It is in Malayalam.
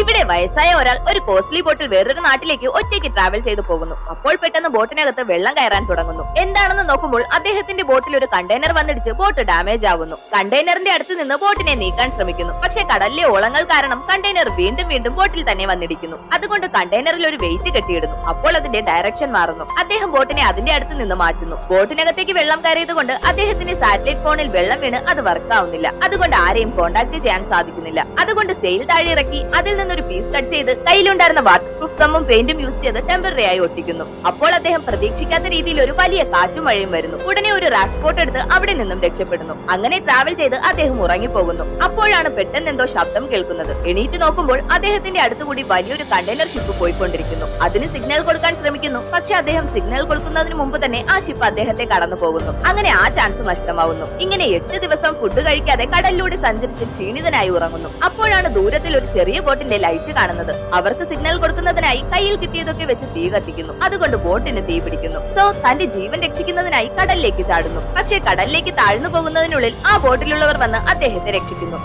ഇവിടെ വയസ്സായ ഒരാൾ ഒരു കോസ്റ്റ്ലി ബോട്ടിൽ വേറൊരു നാട്ടിലേക്ക് ഒറ്റയ്ക്ക് ട്രാവൽ ചെയ്തു പോകുന്നു. അപ്പോൾ പെട്ടെന്ന് ബോട്ടിനകത്ത് വെള്ളം കയറാൻ തുടങ്ങുന്നു. എന്താണെന്ന് നോക്കുമ്പോൾ അദ്ദേഹത്തിന്റെ ബോട്ടിൽ ഒരു കണ്ടെയ്നർ വന്നിടിച്ച് ബോട്ട് ഡാമേജ് ആവുന്നു. കണ്ടെയ്നറിന്റെ അടുത്ത് നിന്ന് ബോട്ടിനെ നീക്കാൻ ശ്രമിക്കുന്നു. പക്ഷെ കടലിലെ ഓളങ്ങൾ കാരണം കണ്ടെയ്നർ വീണ്ടും വീണ്ടും ബോട്ടിൽ തന്നെ വന്നിടിക്കുന്നു. അതുകൊണ്ട് കണ്ടെയ്നറിൽ ഒരു വെയിറ്റ് കെട്ടിയിടുന്നു. അപ്പോൾ അതിന്റെ ഡയറക്ഷൻ മാറുന്നു. അദ്ദേഹം ബോട്ടിനെ അതിന്റെ അടുത്ത് നിന്ന് മാറ്റുന്നു. ബോട്ടിനകത്തേക്ക് വെള്ളം കയറിയത് കൊണ്ട് അദ്ദേഹത്തിന്റെ സാറ്റലൈറ്റ് ഫോണിൽ വെള്ളം വീണ് അത് വർക്ക് ആവുന്നില്ല. അതുകൊണ്ട് ആരെയും കോൺടാക്ട് ചെയ്യാൻ സാധിക്കുന്നില്ല. അതുകൊണ്ട് സെയിൽ താഴെ ഇറക്കി അതിൽ നിന്നൊരു പീസ് കട്ട് ചെയ്ത് കയ്യിലുണ്ടായിരുന്ന വാട്ടർ പ്രൂഫ് ഗമ്മും പെയിന്റും യൂസ് ചെയ്ത് ടെമ്പററി ആയി ഒട്ടിക്കുന്നു. അപ്പോൾ അദ്ദേഹം പ്രതീക്ഷിക്കാത്ത രീതിയിൽ ഒരു വലിയ കാറ്റും മഴയും വരുന്നു. ഉടനെ ഒരു റാക്ക് ബോട്ട് എടുത്ത് അവിടെ നിന്നും രക്ഷപ്പെടുന്നു. അങ്ങനെ ട്രാവൽ ചെയ്ത് അദ്ദേഹം ഉറങ്ങിപ്പോകുന്നു. അപ്പോഴാണ് പെട്ടെന്ന് എന്തോ ശബ്ദം കേൾക്കുന്നത്. എണീറ്റ് നോക്കുമ്പോൾ അദ്ദേഹത്തിന്റെ അടുത്തുകൂടി വലിയൊരു കണ്ടെയ്നർ ഷിപ്പ് പോയിക്കൊണ്ടിരിക്കുന്നു. അതിന് സിഗ്നൽ കൊടുക്കാൻ ശ്രമിക്കുന്നു. പക്ഷെ അദ്ദേഹം സിഗ്നൽ കൊടുക്കുന്നതിന് മുമ്പ് തന്നെ ആ ഷിപ്പ് അദ്ദേഹത്തെ കടന്നു പോകുന്നു. അങ്ങനെ ആ ചാൻസ് നഷ്ടമാവുന്നു. ഇങ്ങനെ എട്ട് ദിവസം ഫുഡ് കഴിക്കാതെ കടലിലൂടെ സഞ്ചരിച്ച് ക്ഷീണിതനായി ഉറങ്ങുന്നു. അപ്പോഴാണ് ദൂരത്തിൽ ഒരു ചെറിയ ബോട്ടിന്റെ ലൈറ്റ് കാണുന്നത്. അവർക്ക് സിഗ്നൽ കൊടുക്കുന്നതിനായി കയ്യിൽ കിട്ടിയതൊക്കെ വെച്ച് തീ കത്തിക്കുന്നു. അതുകൊണ്ട് ബോട്ടിന് തീ പിടിക്കുന്നു. സോ തന്റെ ജീവൻ രക്ഷിക്കുന്നതിനായി കടലിലേക്ക് ചാടുന്നു. പക്ഷേ കടലിലേക്ക് താഴ്ന്നു പോകുന്നതിനുള്ളിൽ ആ ബോട്ടിലുള്ളവർ വന്ന് അദ്ദേഹത്തെ രക്ഷിക്കുന്നു.